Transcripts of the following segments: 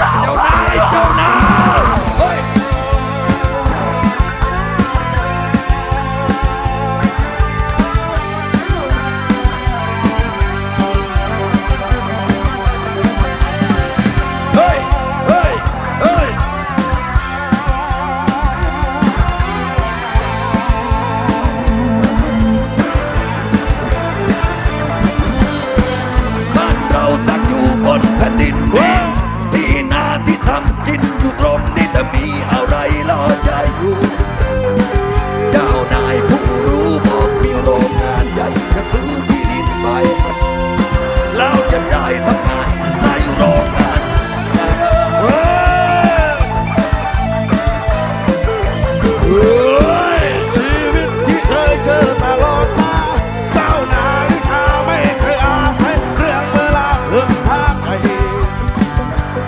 เทำงานในโรงงานเฮ้ยชีวิตที่เคยเจอตลอดมา เจ้านาฬิกาไม่เคยอาศัยเรื่องเวลาเพิ่งพาไป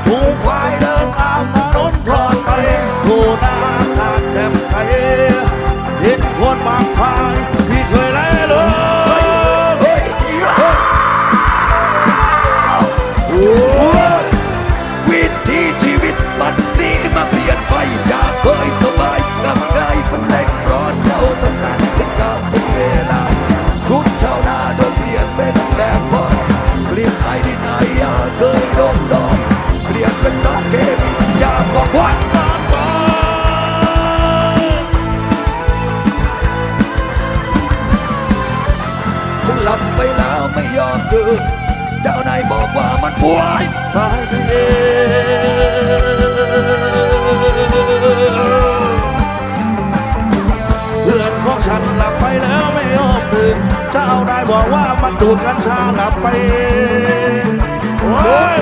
ถูกควายเดินตามถนนทอดไปผู้นาอากาศแจ่มใสเห็นคนมากมาย ไม่ยอมเจ้านายบอกว่ามันป่วยตายไปเองเพื่อนของฉันหลับไปแล้วไม่ยอมตื่นเจ้านายบอกว่ามันดูดกัญชาหลับไปเองโอ้ย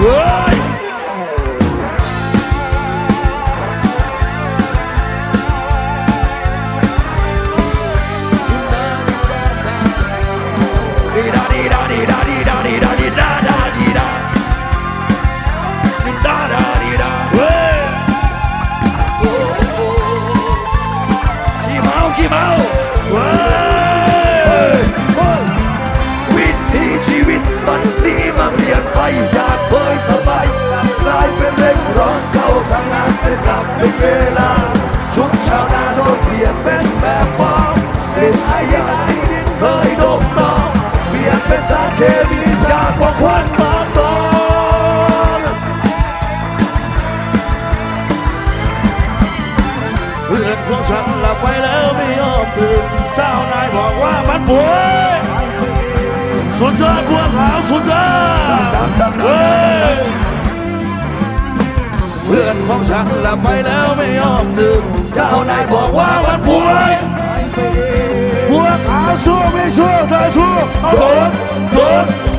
เเพื่อนของฉันหลับไปแล้วไม่ยอมตื่นเจ้านายบอกว่ามันป่วยสุดยอดบัวขาวสุดยอดดังดังดัเฮ้ยเพื่อนของฉันหลับไปแล้วไม่ยอมตื่นเจ้านายบอกว่ามันป่วยบัวขาวสู้ไม่สู้เธอสู้เอาโดนโดนโดนโด